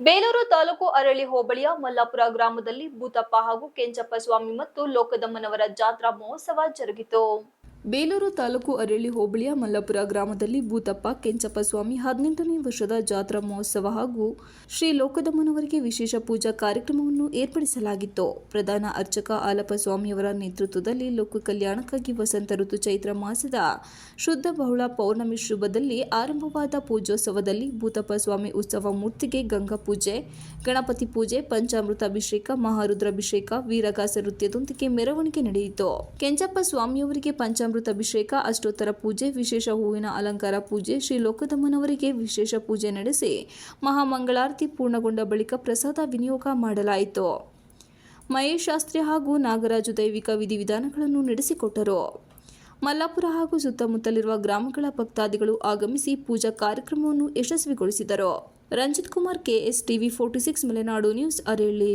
ಬೇಲೂರು ತಾಲೂಕು ಅರಳಿ ಹೋಬಳಿಯ ಮಲ್ಲಾಪುರ ಗ್ರಾಮದಲ್ಲಿ ಭೂತಪ್ಪ ಹಾಗೂ ಕೆಂಚಪ್ಪ ಸ್ವಾಮಿ ಮತ್ತು ಲೋಕದಮ್ಮನವರ ಜಾತ್ರಾ ಮಹೋತ್ಸವ ಜರುಗಿತು. ಬೇಲೂರು ತಾಲೂಕು ಅರಳಿ ಹೋಬಳಿಯ ಮಲ್ಲಪುರ ಗ್ರಾಮದಲ್ಲಿ ಭೂತಪ್ಪ ಕೆಂಚಪ್ಪ ಸ್ವಾಮಿ ಹದಿನೆಂಟನೇ ವರ್ಷದ ಜಾತ್ರಾ ಮಹೋತ್ಸವ ಹಾಗೂ ಶ್ರೀ ಲೋಕದಮ್ಮನವರಿಗೆ ವಿಶೇಷ ಪೂಜಾ ಕಾರ್ಯಕ್ರಮವನ್ನು ಏರ್ಪಡಿಸಲಾಗಿತ್ತು. ಪ್ರಧಾನ ಅರ್ಚಕ ಆಲಪ ಸ್ವಾಮಿಯವರ ನೇತೃತ್ವದಲ್ಲಿ ಲೋಕ ಕಲ್ಯಾಣಕ್ಕಾಗಿ ವಸಂತ ಋತು ಚೈತ್ರ ಮಾಸದ ಶುದ್ಧ ಬಹುಳ ಪೌರ್ಣಮಿ ಶುಭದಲ್ಲಿ ಆರಂಭವಾದ ಪೂಜೋತ್ಸವದಲ್ಲಿ ಭೂತಪ್ಪ ಸ್ವಾಮಿ ಉತ್ಸವ ಮೂರ್ತಿಗೆ ಗಂಗಾ ಪೂಜೆ, ಗಣಪತಿ ಪೂಜೆ, ಪಂಚಾಮೃತ ಅಭಿಷೇಕ, ಮಹಾರುದ್ರಾಭಿಷೇಕ, ವೀರಗಾಸ ನೃತ್ಯದೊಂದಿಗೆ ಮೆರವಣಿಗೆ ನಡೆಯಿತು. ಕೆಂಚಪ್ಪ ಸ್ವಾಮಿಯವರಿಗೆ ಪಂಚಾಮೃತ ಅಭಿಷೇಕ ಅಷ್ಟೋತ್ತರ ಪೂಜೆ, ವಿಶೇಷ ಹೂವಿನ ಅಲಂಕಾರ ಪೂಜೆ ಶ್ರೀ ಲೋಕದಮ್ಮನವರಿಗೆ ವಿಶೇಷ ಪೂಜೆ ನಡೆಸಿ ಮಹಾಮಂಗಳಾರತಿ ಪೂರ್ಣಗೊಂಡ ಬಳಿಕ ಪ್ರಸಾದ ವಿನಿಯೋಗ ಮಾಡಲಾಯಿತು. ಮಹೇಶ್ ಶಾಸ್ತ್ರಿ ಹಾಗೂ ನಾಗರಾಜು ದೈವಿಕ ವಿಧಿವಿಧಾನಗಳನ್ನು ನಡೆಸಿಕೊಟ್ಟರು. ಮಲ್ಲಾಪುರ ಹಾಗೂ ಸುತ್ತಮುತ್ತಲಿರುವ ಗ್ರಾಮಗಳ ಭಕ್ತಾದಿಗಳು ಆಗಮಿಸಿ ಪೂಜಾ ಕಾರ್ಯಕ್ರಮವನ್ನು ಯಶಸ್ವಿಗೊಳಿಸಿದರು. Ranjith Kumar, KS TV forty six, Malenadu news ಅರೇಳಿ